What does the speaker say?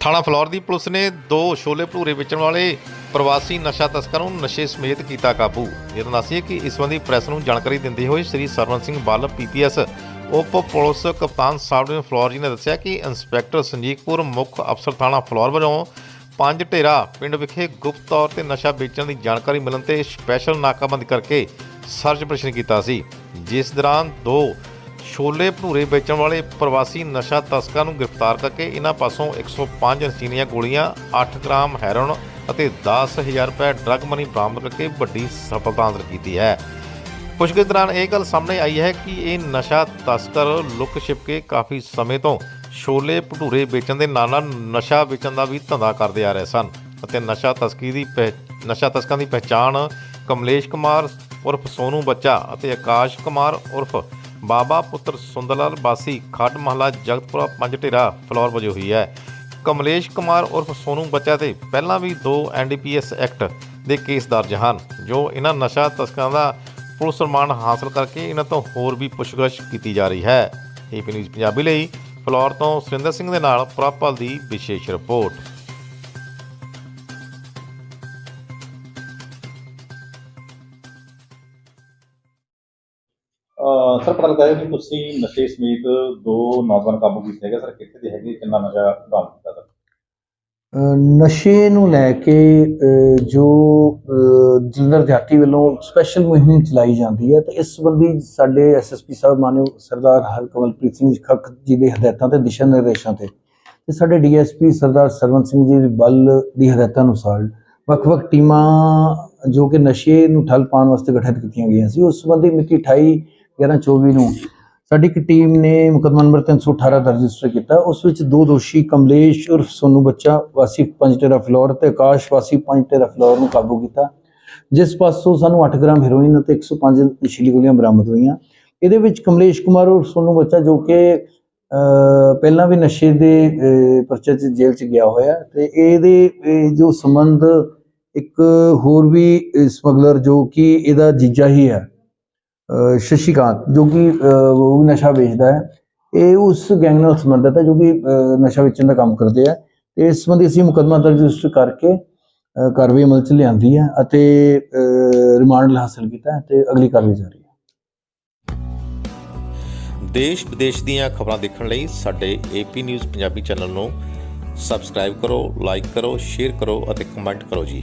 ਥਾਣਾ ਫਲੌਰ ਦੀ ਪੁਲਿਸ ਨੇ ਦੋ ਛੋਲੇ ਭਟੂਰੇ ਵੇਚਣ ਵਾਲੇ ਪ੍ਰਵਾਸੀ ਨਸ਼ਾ ਤਸਕਰਾਂ ਨੂੰ ਨਸ਼ੇ ਸਮੇਤ ਕੀਤਾ ਕਾਬੂ। ਇਹ ਤਾਂ ਦੱਸੀਏ ਕਿ ਇਸ ਸੰਬੰਧੀ ਪ੍ਰੈਸ ਨੂੰ ਜਾਣਕਾਰੀ ਦਿੰਦੇ ਹੋਏ ਸ੍ਰੀ ਸਰਵਨ ਸਿੰਘ ਬੱਲ, ਪੀਪੀਐਸ ਉਪ ਪੁਲਿਸ ਕਪਤਾਨ ਸਾਹਿਬ ਡਿਵੀਜ਼ਨ ਫਲੌਰ ਜੀ ਨੇ ਦੱਸਿਆ ਕਿ ਇੰਸਪੈਕਟਰ ਸੰਜੀਕਪੁਰ ਮੁੱਖ ਅਫਸਰ ਥਾਣਾ ਫਲੌਰ ਵੱਲੋਂ ਪੰਜ ਢੇਰਾ ਪਿੰਡ ਵਿਖੇ ਗੁਪਤ ਤੌਰ ਤੇ ਨਸ਼ਾ ਵੇਚਣ ਦੀ ਜਾਣਕਾਰੀ ਮਿਲਣ ਤੇ ਸਪੈਸ਼ਲ ਨਾਕਾਬੰਦੀ ਕਰਕੇ ਸਰਚ ਆਪਰੇਸ਼ਨ ਕੀਤਾ ਸੀ। ਜਿਸ ਦੌਰਾਨ ਦੋ ਛੋਲੇ ਭਟੂਰੇ ਵੇਚਣ ਵਾਲੇ ਪ੍ਰਵਾਸੀ ਨਸ਼ਾ ਤਸਕਰਾਂ ਨੂੰ ਗ੍ਰਿਫਤਾਰ ਕਰਕੇ ਇਹਨਾਂ ਪਾਸੋਂ 105 ਨਸ਼ੀਲੀਆਂ ਗੋਲੀਆਂ 8 ਗ੍ਰਾਮ ਹੈਰੋਨ ਅਤੇ 10000 ਰੁਪਏ ਡਰੱਗ ਮਨੀ ਬਰਾਮਦ ਕਰਕੇ ਵੱਡੀ ਸਫਲਤਾ ਹਾਸਲ ਕੀਤੀ ਹੈ। ਪੁੱਛਗਿੱਛ ਦੌਰਾਨ ਇਹ ਗੱਲ ਸਾਹਮਣੇ ਆਈ ਹੈ ਕਿ ਇਹ ਨਸ਼ਾ ਤਸਕਰ ਲੁੱਕ ਛਿਪ ਕੇ ਕਾਫੀ ਸਮੇਂ ਤੋਂ ਛੋਲੇ ਭਟੂਰੇ ਵੇਚਣ ਦੇ ਨਾਲ ਨਾਲ ਨਸ਼ਾ ਵੇਚਣ ਦਾ ਵੀ ਧੰਦਾ ਕਰਦੇ ਆ ਰਹੇ ਸਨ ਅਤੇ ਨਸ਼ਾ ਤਸਕਰੀ ਦੀ ਪਹਿ- ਨਸ਼ਾ ਤਸਕਰਾਂ ਦੀ ਪਹਿਚਾਣ ਕਮਲੇਸ਼ ਕੁਮਾਰ ਉਰਫ ਸੋਨੂ ਬੱਚਾ ਅਤੇ ਆਕਾਸ਼ ਕੁਮਾਰ ਉਰਫ ਬਾਬਾ ਪੁੱਤਰ ਸੁੰਦਰਲਾਲ ਬਾਸੀ ਖੱਡ ਮਹਲਾ ਜਗਤਪੁਰਾ ਪੰਜ ਢੇਰਾ ਫਲੋਰ ਵਜੋਂ ਹੋਈ ਹੈ। ਕਮਲੇਸ਼ ਕੁਮਾਰ ਉਰਫ ਸੋਨੂ ਬੱਚਾ ਤੇ ਪਹਿਲਾਂ ਵੀ ਦੋ ਐਨਡੀਪੀਐਸ ਐਕਟ ਦੇ ਕੇਸ ਦਰਜ ਹਨ, ਜੋ ਇਹਨਾਂ ਨਸ਼ਾ ਤਸਕਰਾਂ ਦਾ ਪੁਲਿਸ ਰਿਮਾਂਡ ਹਾਸਲ ਕਰਕੇ ਇਹਨਾਂ ਤੋਂ ਹੋਰ ਵੀ ਪੁੱਛਗਿੱਛ ਕੀਤੀ ਜਾ ਰਹੀ ਹੈ। ਏਪੀ ਨਿਊਜ਼ ਪੰਜਾਬੀ ਲਈ ਫਲੋਰ ਤੋਂ ਸੁਰਿੰਦਰ ਸਿੰਘ ਦੇ ਨਾਲ ਪ੍ਰਾਪਲ ਦੀ ਵਿਸ਼ੇਸ਼ ਰਿਪੋਰਟ। ਸਰ ਪਤਾ ਲੱਗਾ ਹੈ ਕਿ ਤੁਸੀਂ ਨਸ਼ੇ ਸਮੇਤ ਦੋ ਨੌਜਵਾਨ ਕਾਬੂ ਕੀਤੇ ਹੈਗੇ। ਸਰ ਕਿੱਥੇ ਦੇ ਹੈਗੇ? ਕਿੰਨਾ ਨਸ਼ਾ ਬਰਾਮਦ ਕੀਤਾ ਸਰ? ਨਸ਼ੇ ਨੂੰ ਲੈ ਕੇ ਅ, ਜੋ ਅ, ਜਲੰਧਰ ਦਿਹਾਤੀ ਵੱਲੋਂ ਸਪੈਸ਼ਲ ਮੁਹਿੰਮ ਚਲਾਈ ਜਾਂਦੀ ਹੈ ਤੇ ਇਸ ਸੰਬੰਧੀ ਸਾਡੇ ਐਸਐਸਪੀ ਸਾਹਿਬ ਮਾਨਯੋਗ ਸਰਦਾਰ ਹਰਕਮਲਪ੍ਰੀਤ ਸਿੰਘ ਖੱਖ ਜੀ ਦੇ ਹਦਾਇਤਾਂ ਤੇ ਦਿਸ਼ਾ ਨਿਰਦੇਸ਼ਾਂ ਤੇ ਤੇ ਸਾਡੇ ਡੀਐਸਪੀ ਸਰਦਾਰ ਸਰਵਨ ਸਿੰਘ ਜੀ ਦੇ ਬਲ ਦੀ ਹਦਾਇਤਾਂ ਅਨੁਸਾਰ ਵੱਖ-ਵੱਖ ਟੀਮਾਂ ਜੋ ਕਿ ਨਸ਼ੇ ਨੂੰ ਠੱਲ ਪਾਉਣ ਵਾਸਤੇ ਗਠਿਤ ਕੀਤੀਆਂ ਗਈਆਂ ਸੀ ਉਸ ਸੰਬੰਧੀ ਮਿਤੀ 28 11 24 ਨੂੰ। ਸਾਡੀ ਇੱਕ ਟੀਮ ਨੇ ਮੁਕੱਦਮਾ ਨੰਬਰ 318 ਦਾ ਰਜਿਸਟਰ ਕੀਤਾ। ਉਸ ਵਿੱਚ ਦੋ ਦੋਸ਼ੀ ਕਮਲੇਸ਼ ਉਰਫ ਸੋਨੂ ਬੱਚਾ, ਵਾਸੀ ਪੰਜਟੇਰਾ ਫਲੋਰ ਤੇ ਆਕਾਸ਼ ਵਾਸੀ ਪੰਜਟੇਰਾ ਫਲੋਰ ਨੂੰ ਕਾਬੂ ਕੀਤਾ। ਜਿਸ ਪਾਸੋਂ ਸਾਨੂੰ 8 ਗ੍ਰਾਮ ਹੈਰੋਇਨ ਅਤੇ 105 ਨਸ਼ੀਲੀ ਗੋਲੀਆਂ ਬਰਾਮਦ ਹੋਈਆਂ। ਇਹਦੇ ਵਿੱਚ ਕਮਲੇਸ਼ ਕੁਮਾਰ ਉਰਫ ਸੋਨੂ ਬੱਚਾ ਜੋ ਕਿ ਪਹਿਲਾਂ ਵੀ ਨਸ਼ੇ ਦੇ ਪਰਚੇ 'ਚ ਜੇਲ੍ਹ 'ਚ ਗਿਆ ਹੋਇਆ ਤੇ ਇਹਦੇ, ਇਹ ਜੋ ਸੰਬੰਧ ਇੱਕ ਹੋਰ ਵੀ ਸਮਗਲਰ ਜੋ ਕਿ ਇਹਦਾ ਜੀਜਾ ਹੀ ਹੈ। ਸ਼ਸ਼ੀਕਾਂਤ ਜੋ ਕਿ ਉਹ ਨਸ਼ਾ ਵੇਚਦਾ ਹੈ। ਇਹ ਉਸ ਗੈਂਗ ਨਾਲ ਸੰਬੰਧਿਤ ਹੈ ਜੋ ਕਿ ਨਸ਼ਾ ਵੇਚਣ ਦਾ ਕੰਮ ਕਰਦੇ ਆ। ਤੇ ਇਸ ਸੰਬੰਧੀ ਅਸੀਂ ਮੁਕੱਦਮਾ ਦਰਜ ਰਜਿਸਟਰ ਕਰਕੇ ਕਾਰਵਾਈ ਅਮਲ ਚ ਲਿਆਂਦੀ ਹੈ ਅਤੇ ਰਿਮਾਂਡ ਹਾਸਲ ਕੀਤਾ ਹੈ ਤੇ ਅਗਲੀ ਕਾਰਵਾਈ ਜਾਰੀ ਹੈ। ਦੇਸ਼ ਵਿਦੇਸ਼ ਦੀਆਂ ਖਬਰਾਂ ਦੇਖਣ ਲਈ ਸਾਡੇ A P news Punjabi channel ਨੂੰ ਸਬਸਕ੍ਰਾਈਬ ਕਰੋ ਲਾਈਕ ਕਰੋ ਸ਼ੇਅਰ ਕਰੋ ਅਤੇ ਕਮੈਂਟ ਕਰੋ ਜੀ।